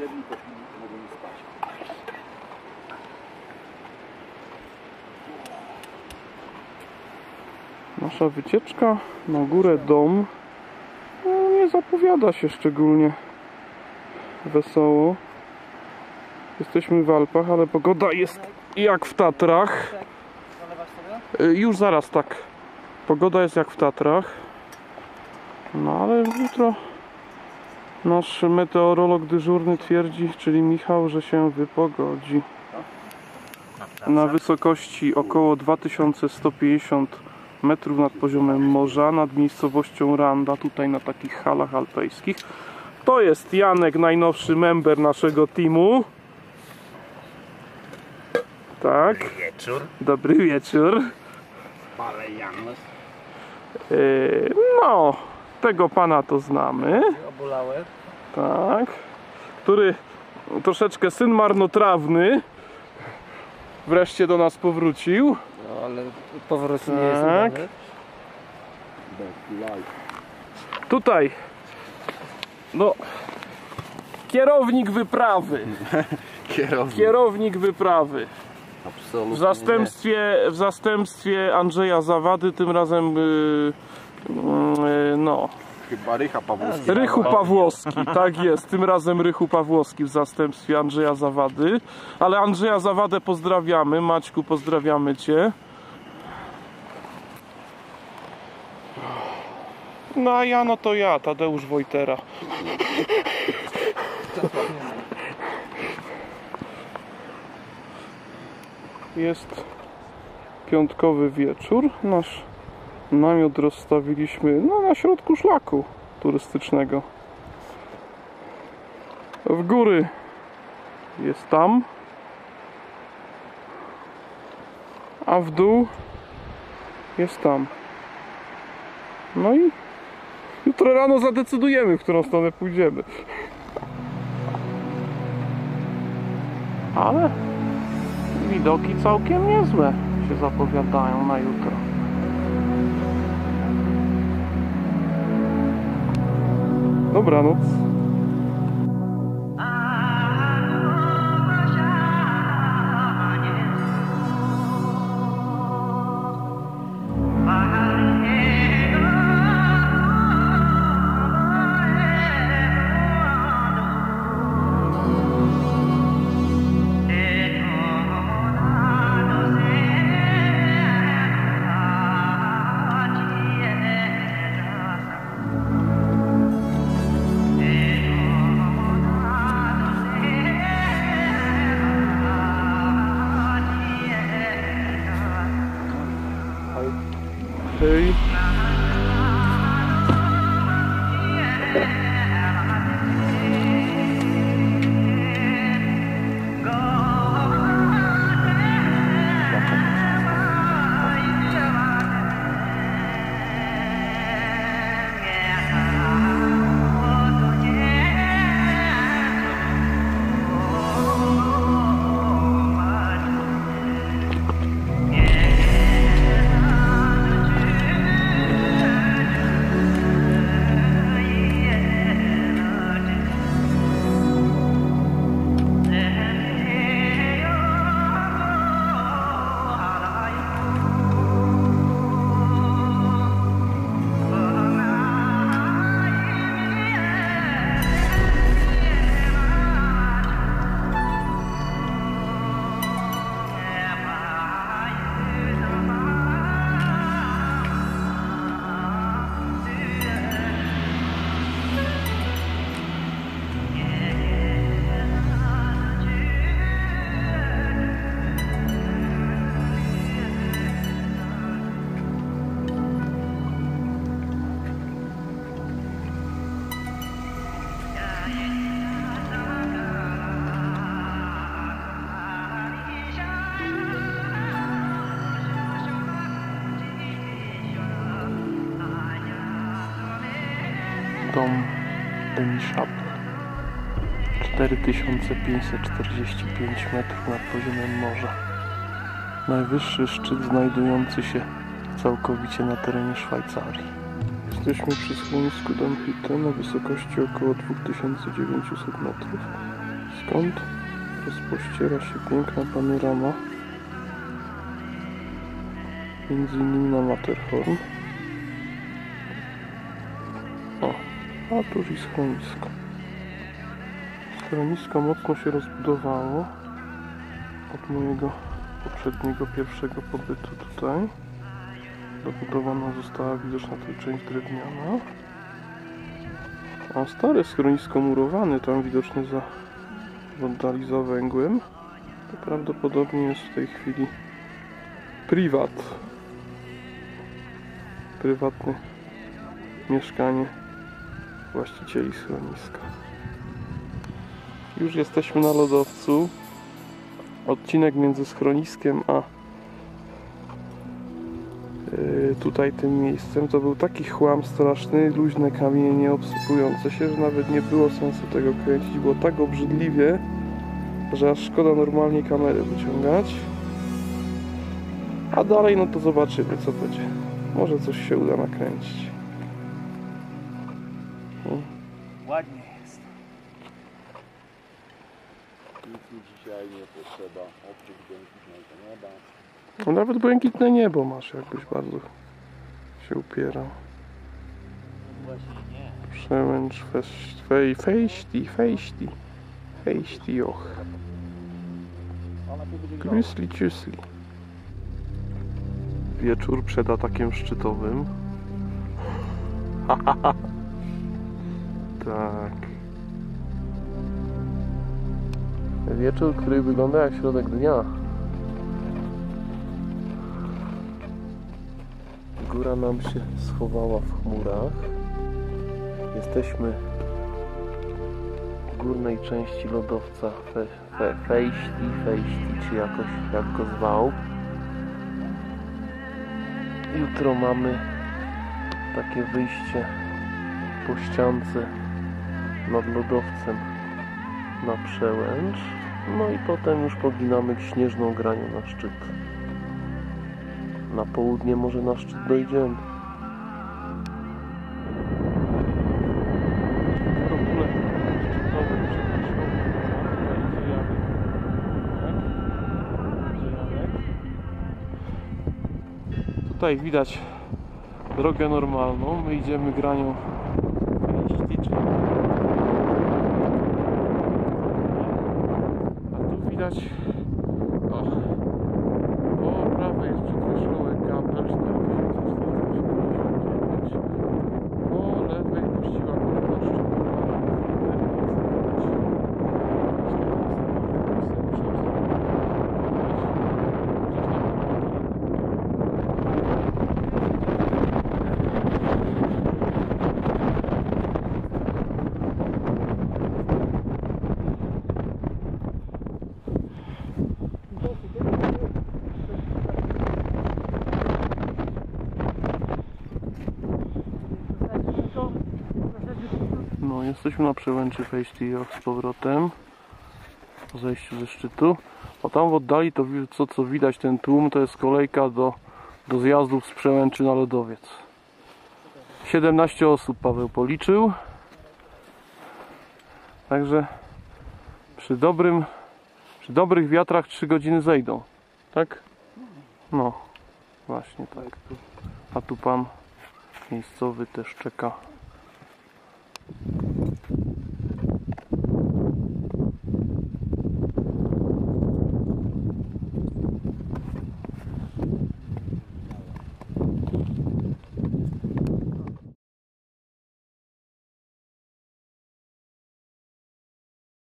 Jedni poszli, mogą nie spać. Nasza wycieczka na górę dom no, nie zapowiada się szczególnie wesoło. Jesteśmy w Alpach, ale pogoda jest jak w Tatrach. Y, Już zaraz tak. Pogoda jest jak w Tatrach. No ale jutro nasz meteorolog dyżurny twierdzi, czyli Michał, że się wypogodzi. Na wysokości około 2150 metrów nad poziomem morza, nad miejscowością Randa, tutaj na takich halach alpejskich. To jest Janek, najnowszy member naszego teamu. Tak, Wieczór. dobry wieczór. Pale Janusz. Yy, No, tego pana to znamy, tak. Który troszeczkę syn marnotrawny wreszcie do nas powrócił. No ale powrót nie jest Tak. udany. Tutaj, no, kierownik wyprawy, Kierownik. kierownik wyprawy. Absolutnie W zastępstwie, w zastępstwie Andrzeja Zawady, tym razem, yy, no, nie. Chyba Rycha Pawłowski. Rychu Pawłowski, tak jest. Tym razem Rychu Pawłowski w zastępstwie Andrzeja Zawady. Ale Andrzeja Zawadę pozdrawiamy. Maćku, pozdrawiamy Cię. No a ja, no to ja, Tadeusz Wojtera. Jest piątkowy wieczór. Nasz namiot rozstawiliśmy no, na środku szlaku turystycznego. W góry jest tam, a w dół jest tam. No i jutro rano zadecydujemy, w którą stronę pójdziemy. Ale widoki całkiem niezłe się zapowiadają na jutro. Dobranoc. Dom Denishap 4545 metrów nad poziomem morza. Najwyższy szczyt znajdujący się całkowicie na terenie Szwajcarii. Jesteśmy przy schronisku Damhite na wysokości około 2900 metrów. skąd rozpościera się piękna panorama między innymi na Matterhorn a tuż i schronisko schronisko mocno się rozbudowało od mojego poprzedniego pierwszego pobytu tutaj. Dobudowana została widoczna tu część drewniana. A stare schronisko murowane tam widoczne za w oddali za węgłem to prawdopodobnie jest w tej chwili prywat. Prywatne mieszkanie właścicieli schroniska już jesteśmy na lodowcu odcinek między schroniskiem a yy, tutaj tym miejscem to był taki chłam straszny, luźne kamienie obsypujące się, że nawet nie było sensu tego kręcić, było tak obrzydliwie, że aż szkoda normalnie kamery wyciągać. A dalej no to zobaczymy co będzie. Może coś się uda nakręcić. Ładnie jest. Nic mi dzisiaj nie potrzeba. Oprócz błękitnego nieba. No nawet błękitne niebo masz jakbyś bardzo się upierał. Właśnie nie. Przełęcz fej, fejści, fejści, fejści och. Grüsli, ciusli. Wieczór przed atakiem szczytowym. tak. Wieczór, który wygląda jak środek dnia. Góra nam się schowała w chmurach. Jesteśmy w górnej części lodowca fe, fe, Fejści, Fejści, czy jakoś jak go zwał. Jutro mamy takie wyjście po ściance nad lodowcem na przełęcz. No i potem już poginamy śnieżną graniu na szczyt. Na południe może na szczyt dojdziemy. Tutaj widać drogę normalną. My idziemy granią liści, czyli a tu widać o, po prawej jest przekreślony kabel 4479 po lewej puściła kurwa szczytowa Jesteśmy na przełęczy Fejstijach z powrotem. Po zejściu ze szczytu. A tam w oddali to co, co widać ten tłum to jest kolejka do, do zjazdów z przełęczy na lodowiec. 17 osób Paweł policzył. Także przy dobrym przy dobrych wiatrach 3 godziny zejdą. Tak? No. Właśnie tak. A tu pan miejscowy też czeka